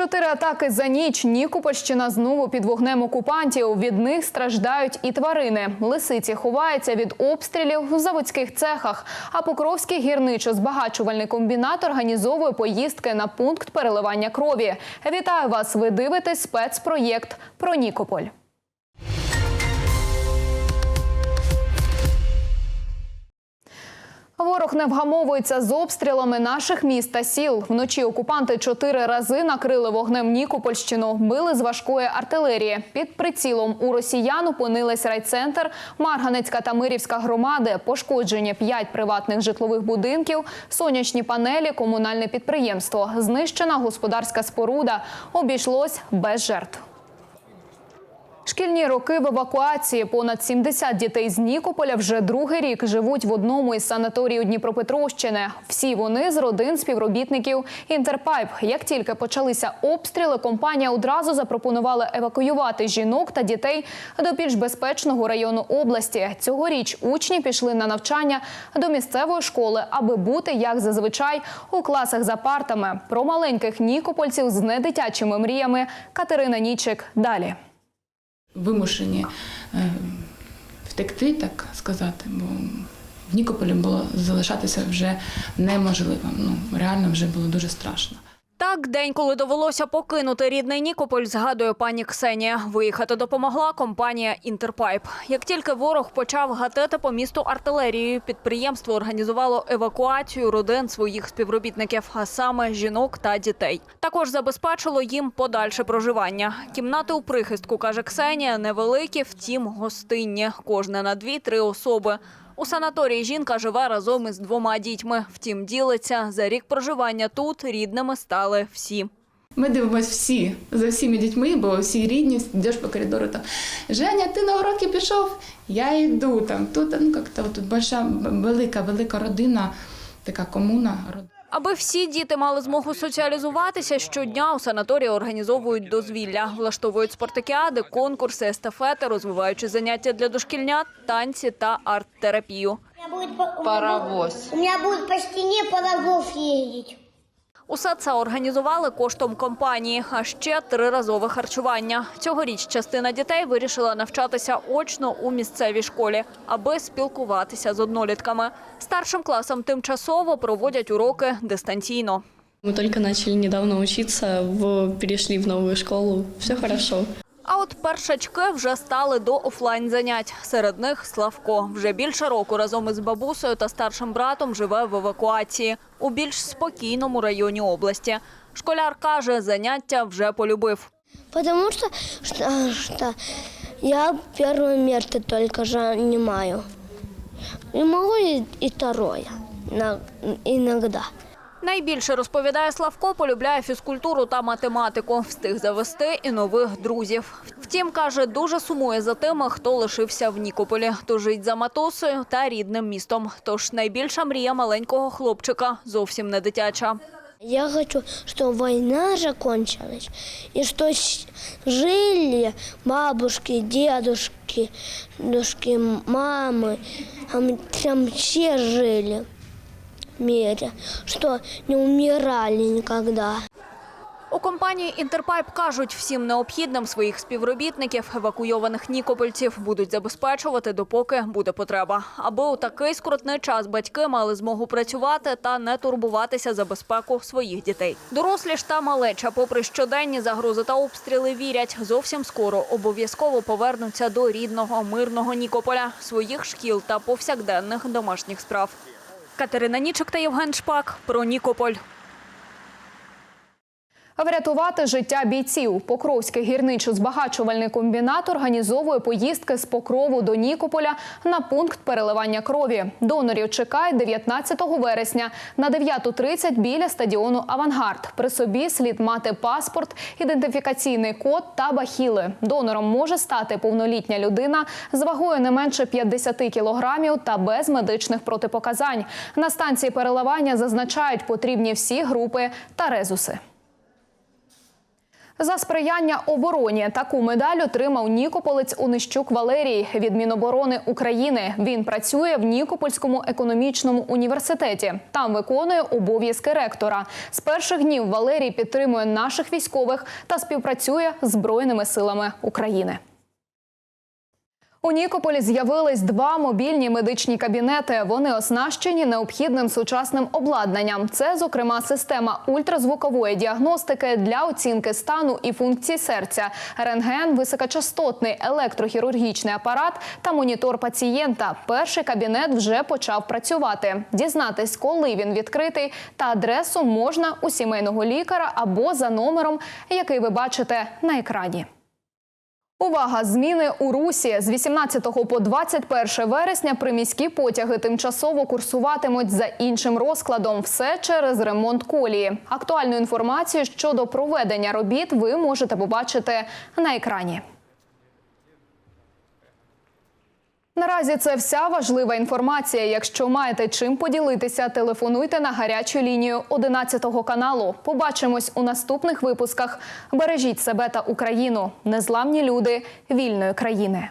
Чотири атаки за ніч. Нікопольщина знову під вогнем окупантів. Від них страждають і тварини. Лисиці ховаються від обстрілів в заводських цехах. А Покровський гірничо-збагачувальний комбінат організовує поїздки на пункт переливання крові. Вітаю вас! Ви дивитесь спецпроєкт про Нікополь. Ворог не вгамовується з обстрілами наших міст та сіл. Вночі окупанти чотири рази накрили вогнем Нікопольщину, били з важкої артилерії. Під прицілом у росіян опинились райцентр, Марганецька та Мирівська громади, пошкоджені п'ять приватних житлових будинків, сонячні панелі, комунальне підприємство, знищена господарська споруда. Обійшлось без жертв. Шкільні роки в евакуації. Понад 70 дітей з Нікополя вже другий рік живуть в одному із санаторіїв Дніпропетровщини. Всі вони з родин співробітників Інтерпайп. Як тільки почалися обстріли, компанія одразу запропонувала евакуювати жінок та дітей до більш безпечного району області. Цьогоріч учні пішли на навчання до місцевої школи, аби бути як зазвичай у класах за партами. Про маленьких нікопольців з недитячими мріями Катерина Нічик далі. Вимушені е, втекти, так сказати, бо в Нікополі було залишатися вже неможливо. Ну, реально вже було дуже страшно. Так, день, коли довелося покинути рідний Нікополь, згадує пані Ксенія. Виїхати допомогла компанія Інтерпайп. Як тільки ворог почав гатити по місту артилерією, підприємство організувало евакуацію родин своїх співробітників, а саме жінок та дітей. Також забезпечило їм подальше проживання. Кімнати у прихистку, каже Ксенія, невеликі, втім гостинні. Кожна на дві-три особи. У санаторії жінка живе разом із двома дітьми. Втім, ділиться за рік проживання тут рідними стали всі. Ми дивимося всі за всіми дітьми, бо всі рідні, йдеш по коридору там. Женя, ти на уроки пішов? Я йду там. Тут ну як-то тут велика, велика родина, така комуна. Аби всі діти мали змогу соціалізуватися, щодня у санаторії організовують дозвілля, влаштовують спартакіади, конкурси, естафети, розвиваючи заняття для дошкільнят, танці та арт-терапію. У меня будет по- Паровоз. У мене буде по стіні паровоз ездить. Усе це організували коштом компанії, а ще триразове харчування. Цьогоріч частина дітей вирішила навчатися очно у місцевій школі, аби спілкуватися з однолітками. Старшим класам тимчасово проводять уроки дистанційно. Мы только начали недавно учиться, в, перешли в новую школу. Все хорошо. А от першачки вже стали до офлайн занять. Серед них Славко. Вже більше року разом із бабусею та старшим братом живе в евакуації у більш спокійному районі області. Школяр каже, заняття вже полюбив. Потому что, что, что я первое место только занимаю. И могу и, и второе на- иногда. Найбільше розповідає Славко, полюбляє фізкультуру та математику. Встиг завести і нових друзів. Втім, каже, дуже сумує за тими, хто лишився в Нікополі. Тужить за матусею та рідним містом. Тож найбільша мрія маленького хлопчика зовсім не дитяча. Я хочу, чтобы война закончилась, и что жили бабушки, дедушки, дедушки, мамы, а там все жили мире, что не умирали никогда. У компанії Інтерпайп кажуть, всім необхідним своїх співробітників, евакуйованих нікопольців, будуть забезпечувати, допоки буде потреба. Аби у такий скрутний час батьки мали змогу працювати та не турбуватися за безпеку своїх дітей. Дорослі ж та малеча, попри щоденні загрози та обстріли, вірять, зовсім скоро обов'язково повернуться до рідного мирного Нікополя, своїх шкіл та повсякденних домашніх справ. Катерина Нічик та Євген Шпак про Нікополь. Врятувати життя бійців. Покровський гірничо-збагачувальний комбінат організовує поїздки з Покрову до Нікополя на пункт переливання крові. Донорів чекає 19 вересня на 9.30 біля стадіону Авангард. При собі слід мати паспорт, ідентифікаційний код та бахіли. Донором може стати повнолітня людина з вагою не менше 50 кілограмів та без медичних протипоказань. На станції переливання зазначають потрібні всі групи та резуси. За сприяння обороні таку медаль отримав Нікополець Онищук Валерій від Міноборони України. Він працює в Нікопольському економічному університеті. Там виконує обов'язки ректора. З перших днів Валерій підтримує наших військових та співпрацює з збройними силами України. У Нікополі з'явились два мобільні медичні кабінети. Вони оснащені необхідним сучасним обладнанням. Це, зокрема, система ультразвукової діагностики для оцінки стану і функцій серця, рентген, високочастотний електрохірургічний апарат та монітор пацієнта. Перший кабінет вже почав працювати. Дізнатись, коли він відкритий, та адресу можна у сімейного лікаря або за номером, який ви бачите на екрані. Увага! Зміни у русі з 18 по 21 вересня приміські потяги тимчасово курсуватимуть за іншим розкладом. Все через ремонт колії. Актуальну інформацію щодо проведення робіт ви можете побачити на екрані. Наразі це вся важлива інформація. Якщо маєте чим поділитися, телефонуйте на гарячу лінію 11 каналу. Побачимось у наступних випусках. Бережіть себе та Україну. Незламні люди вільної країни.